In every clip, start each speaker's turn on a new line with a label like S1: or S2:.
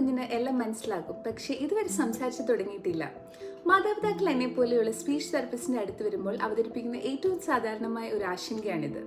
S1: കുഞ്ഞിന് എല്ലാം മനസ്സിലാകും. പക്ഷേ ഇതുവരെ സംസാരിച്ചു തുടങ്ങിയിട്ടില്ല. മാതാപിതാക്കൾ എന്നെ പോലെയുള്ള സ്പീച്ച് തെറപ്പിസ്റ്റിന്റെ അടുത്ത് വരുമ്പോൾ അവതരിപ്പിക്കുന്ന ഏറ്റവും സാധാരണമായ ഒരു ആശങ്കയാണിത്.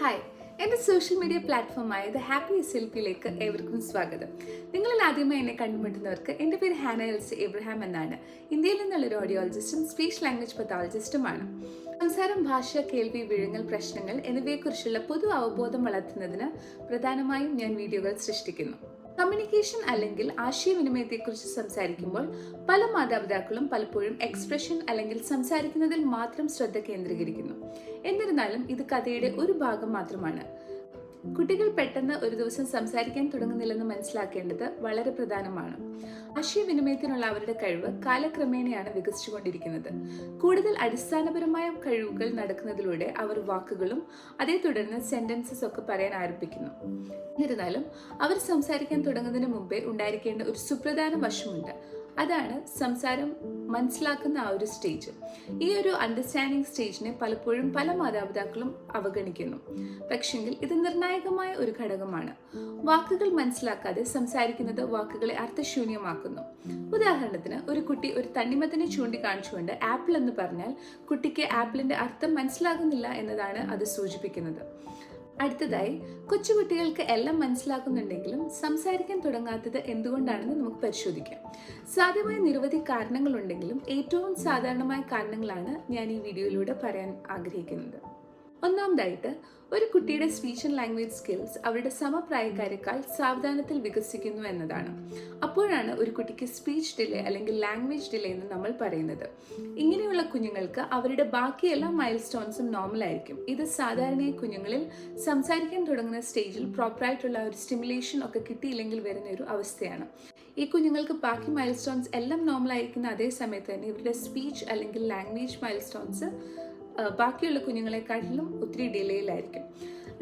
S1: ഹായ് എന്റെ സോഷ്യൽ മീഡിയ പ്ലാറ്റ്ഫോമായ ദ ഹാപ്പി എസ് എൽ പിയിലേക്ക് ഏവർക്കും സ്വാഗതം. നിങ്ങളിൽ ആദ്യമായി എന്നെ കണ്ടുമുട്ടുന്നവർക്ക് എന്റെ പേര് ഹാന എൽസ് എബ്രഹാം എന്നാണ്. ഇന്ത്യയിൽ നിന്നുള്ള ഒരു ഓഡിയോളജിസ്റ്റും സ്പീച്ച് ലാംഗ്വേജ് പത്തോളജിസ്റ്റുമാണ് സംസാരം ഭാഷ കേൾവി വിഴുങ്ങൽ പ്രശ്നങ്ങൾ എന്നിവയെക്കുറിച്ചുള്ള പൊതു അവബോധം വളർത്തുന്നതിന് പ്രധാനമായും ഞാൻ വീഡിയോകൾ സൃഷ്ടിക്കുന്നു. കമ്മ്യൂണിക്കേഷൻ അല്ലെങ്കിൽ ആശയവിനിമയത്തെക്കുറിച്ച് സംസാരിക്കുമ്പോൾ പല മാതാപിതാക്കളും പലപ്പോഴും എക്സ്പ്രഷൻ അല്ലെങ്കിൽ സംസാരിക്കുന്നതിൽ മാത്രം ശ്രദ്ധ കേന്ദ്രീകരിക്കുന്നു. എന്നിരുന്നാലും ഇത് കഥയുടെ ഒരു ഭാഗം മാത്രമാണ്. കുട്ടികൾ പെട്ടെന്ന് ഒരു ദിവസം സംസാരിക്കാൻ തുടങ്ങുന്നില്ലെന്ന് മനസ്സിലാക്കേണ്ടത് വളരെ പ്രധാനമാണ്. ആശയവിനിമയത്തിനുള്ള അവരുടെ കഴിവ് കാലക്രമേണയാണ് വികസിച്ചുകൊണ്ടിരിക്കുന്നത്. കൂടുതൽ അടിസ്ഥാനപരമായ കഴിവുകൾ നടക്കുന്നതിലൂടെ അവർ വാക്കുകളും അതേ തുടർന്ന് സെന്റൻസസ് ഒക്കെ പറയാൻ ആരംഭിക്കുന്നു. എന്നിരുന്നാലും അവർ സംസാരിക്കാൻ തുടങ്ങുന്നതിന് മുമ്പേ ഉണ്ടായിരിക്കേണ്ട ഒരു സുപ്രധാന വശമുണ്ട്. അതാണ് സംസാരം മനസ്സിലാക്കുന്ന ആ ഒരു സ്റ്റേജ് ഈ ഒരു അണ്ടർസ്റ്റാൻഡിങ് സ്റ്റേജിനെ പലപ്പോഴും പല മാതാപിതാക്കളും അവഗണിക്കുന്നു. പക്ഷെങ്കിൽ ഇത് നിർണായകമായ ഒരു ഘടകമാണ്. വാക്കുകൾ മനസ്സിലാക്കാതെ സംസാരിക്കുന്നത് വാക്കുകളെ അർത്ഥശൂന്യമാക്കുന്നു. ഉദാഹരണത്തിന് ഒരു കുട്ടി ഒരു തണ്ണിമത്തിനെ ചൂണ്ടിക്കാണിച്ചുകൊണ്ട് ആപ്പിൾ എന്ന് പറഞ്ഞാൽ കുട്ടിക്ക് ആപ്പിളിന്റെ അർത്ഥം മനസ്സിലാകുന്നില്ല എന്നതാണ് അത് സൂചിപ്പിക്കുന്നത്. അടുത്തതായി കൊച്ചുകുട്ടികൾക്ക് എല്ലാം മനസ്സിലാക്കുന്നുണ്ടെങ്കിലും സംസാരിക്കാൻ തുടങ്ങാത്തത് എന്തുകൊണ്ടാണെന്ന് നമുക്ക് പരിശോധിക്കാം. സാധ്യമായ നിരവധി കാരണങ്ങളുണ്ടെങ്കിലും ഏറ്റവും സാധാരണമായ കാരണങ്ങളാണ് ഞാൻ ഈ വീഡിയോയിലൂടെ പറയാൻ ആഗ്രഹിക്കുന്നത്. ഒന്നാമതായിട്ട് ഒരു കുട്ടിയുടെ സ്പീച്ച് ആൻഡ് ലാംഗ്വേജ് സ്കിൽസ് അവരുടെ സമപ്രായക്കാരെക്കാൾ സാവധാനത്തിൽ വികസിക്കുന്നു എന്നതാണ്. അപ്പോഴാണ് ഒരു കുട്ടിക്ക് സ്പീച്ച് ഡിലേ അല്ലെങ്കിൽ ലാംഗ്വേജ് ഡിലേ എന്ന് നമ്മൾ പറയുന്നത്. ഇങ്ങനെയുള്ള കുഞ്ഞുങ്ങൾക്ക് അവരുടെ ബാക്കി എല്ലാ മൈൽ സ്റ്റോൺസും നോർമൽ ആയിരിക്കും. ഇത് സാധാരണയായി കുഞ്ഞുങ്ങളിൽ സംസാരിക്കാൻ തുടങ്ങുന്ന സ്റ്റേജിൽ പ്രോപ്പറായിട്ടുള്ള ഒരു സ്റ്റിമുലേഷൻ ഒക്കെ കിട്ടിയില്ലെങ്കിൽ വരുന്ന ഒരു അവസ്ഥയാണ്. ഈ കുഞ്ഞുങ്ങൾക്ക് ബാക്കി മൈൽ സ്റ്റോൺസ് എല്ലാം നോർമൽ ആയിരിക്കുന്ന അതേ സമയത്ത് തന്നെ ഇവരുടെ സ്പീച്ച് അല്ലെങ്കിൽ ലാംഗ്വേജ് മൈൽ സ്റ്റോൺസ് ബാക്കിയുള്ള കുഞ്ഞുങ്ങളെക്കാട്ടിലും ഒത്തിരി ഡിലേയിലായിരിക്കും.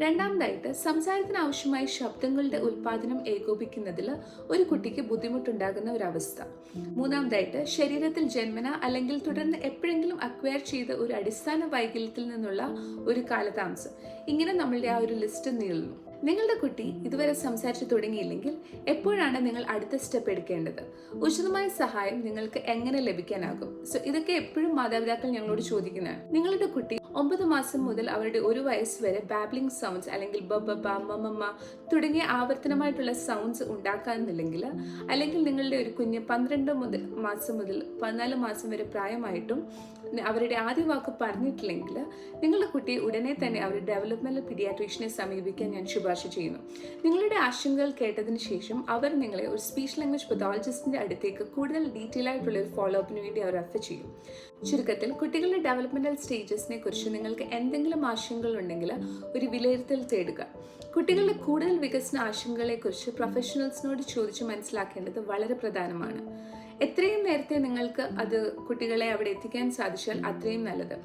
S1: രണ്ടാമതായിട്ട് സംസാരത്തിന് ആവശ്യമായ ശബ്ദങ്ങളുടെ ഉൽപാദനം ഏകോപിക്കുന്നതിൽ ഒരു കുട്ടിക്ക് ബുദ്ധിമുട്ടുണ്ടാകുന്ന ഒരു അവസ്ഥ മൂന്നാമതായിട്ട് ശരീരത്തിൽ ജന്മന അല്ലെങ്കിൽ തുടർന്ന് എപ്പോഴെങ്കിലും അക്വയർ ചെയ്ത ഒരു അടിസ്ഥാന വൈകല്യത്തിൽ നിന്നുള്ള ഒരു കാലതാമസം. ഇങ്ങനെ നമ്മളുടെ ആ ഒരു ലിസ്റ്റ് നീളുന്നു. നിങ്ങളുടെ കുട്ടി ഇതുവരെ സംസാരിച്ചു തുടങ്ങിയില്ലെങ്കിൽ എപ്പോഴാണ് നിങ്ങൾ അടുത്ത സ്റ്റെപ്പ് എടുക്കേണ്ടത്? ഉചിതമായ സഹായം നിങ്ങൾക്ക് എങ്ങനെ ലഭിക്കാനാകും? സോ ഇതൊക്കെ എപ്പോഴും മാതാപിതാക്കൾ ഞങ്ങളോട് ചോദിക്കുന്നതാണ് നിങ്ങളുടെ കുട്ടി ഒമ്പത് മാസം മുതൽ അവരുടെ ഒരു വയസ്സ് വരെ ബാബ്ലിംഗ് സൗണ്ട്സ് അല്ലെങ്കിൽ മമ്മമ്മ തുടങ്ങിയ ആവർത്തനമായിട്ടുള്ള സൗണ്ട്സ് ഉണ്ടാക്കാന്നില്ലെങ്കിൽ അല്ലെങ്കിൽ നിങ്ങളുടെ ഒരു കുഞ്ഞ് പന്ത്രണ്ട് മുതൽ മാസം മുതൽ പതിനാല് മാസം വരെ പ്രായമായിട്ടും അവരുടെ ആദ്യ വാക്ക് പറഞ്ഞിട്ടില്ലെങ്കിൽ നിങ്ങളുടെ കുട്ടിയെ ഉടനെ തന്നെ അവരുടെ ഡെവലപ്മെന്റ് പീഡിയാട്രീഷനെ സമീപിക്കാൻ ഞാൻ ശുപാർശ ചെയ്യുന്നു. നിങ്ങളുടെ ആശങ്കകൾ കേട്ടതിന് ശേഷം അവർ നിങ്ങളെ ഒരു സ്പീച്ച് ലാംഗ്വേജ് പതോളജിസ്റ്റിന്റെ അടുത്തേക്ക് കൂടുതൽ ഡീറ്റെയിൽ ആയിട്ടുള്ള ഒരു ഫോളോ അപ്പിന് വേണ്ടി അവർ റെഫർ ചെയ്യും. ചുരുക്കത്തിൽ കുട്ടികളുടെ ഡെവലപ്മെന്റൽ സ്റ്റേജസിനെ കുറിച്ച് നിങ്ങൾക്ക് എന്തെങ്കിലും ആശങ്കകൾ ഉണ്ടെങ്കിൽ ഒരു വിലയിരുത്തൽ തേടുക. കുട്ടികളുടെ കൂടുതൽ വികസന ആശങ്കകളെക്കുറിച്ച് പ്രൊഫഷണൽസിനോട് ചോദിച്ച് മനസ്സിലാക്കേണ്ടത് വളരെ പ്രധാനമാണ്. എത്രയും നേരത്തെ നിങ്ങൾക്ക് അത് കുട്ടികളെ അവിടെ എത്തിക്കാൻ സാധിച്ചാൽ അത്രയും നല്ലത്.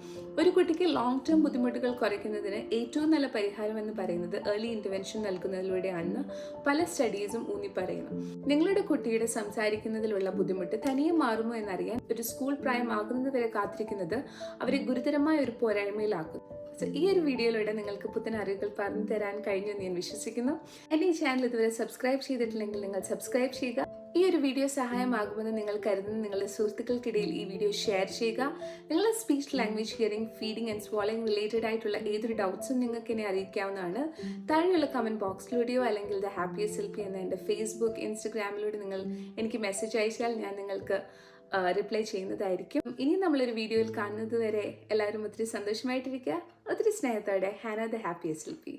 S1: ഒരു കുട്ടിക്ക് ലോങ് ടേം ബുദ്ധിമുട്ടുകൾ കുറയ്ക്കുന്നതിന് ഏറ്റവും നല്ല പരിഹാരം എന്ന് പറയുന്നത് ഏർലി ഇന്റർവെൻഷൻ നൽകുന്നതിലൂടെയാണെന്ന് പല സ്റ്റഡീസും ഊന്നി പറയുന്നു. നിങ്ങളുടെ കുട്ടിയുടെ സംസാരിക്കുന്നതിലുള്ള ബുദ്ധിമുട്ട് തനിയെ മാറുമോ എന്നറിയാൻ ഒരു സ്കൂൾ പ്രായമാകുന്നത് ആകുന്നതുവരെ കാത്തിരിക്കുന്നത് അവരെ ഗുരുതരമായ ഒരു പോരായ്മയിലാക്കും സോ ഈ ഒരു വീഡിയോയിലൂടെ നിങ്ങൾക്ക് പുത്തൻ അറിവുകൾ പറഞ്ഞു തരാൻ കഴിഞ്ഞു എന്ന് ഞാൻ വിശ്വസിക്കുന്നു. എന്റെ ഈ ചാനൽ ഇതുവരെ സബ്സ്ക്രൈബ് ചെയ്തിട്ടില്ലെങ്കിൽ നിങ്ങൾ സബ്സ്ക്രൈബ് ചെയ്യുക. ഈ ഒരു വീഡിയോ സഹായമാകുമെന്ന് നിങ്ങൾ കരുതുന്ന നിങ്ങളുടെ സുഹൃത്തുക്കൾക്കിടയിൽ ഈ വീഡിയോ ഷെയർ ചെയ്യുക. നിങ്ങളുടെ speech language hearing feeding and swallowing related ആയിട്ടുള്ള ഏതൊരു ഡൗട്ട്സും നിങ്ങൾക്ക് എന്നെ അറിയിക്കാവുന്നതാണ്. താഴെയുള്ള കമന്റ് ബോക്സിലൂടെയോ അല്ലെങ്കിൽ ദ ഹാപ്പി എൽപി എന്ന എന്റെ ഫേസ്ബുക്ക് ഇൻസ്റ്റഗ്രാമിലൂടെ നിങ്ങൾ എനിക്ക് മെസ്സേജ് അയച്ചാൽ ഞാൻ നിങ്ങൾക്ക് റിപ്ലൈ ചെയ്യുന്നതായിരിക്കും. ഇനി നമ്മളൊരു വീഡിയോയിൽ കാണുന്നത് വരെ എല്ലാവരും ഒത്തിരി സന്തോഷമായിട്ടിരിക്കുക. ഒത്തിരി സ്നേഹത്തോടെ Hana the happiest S L P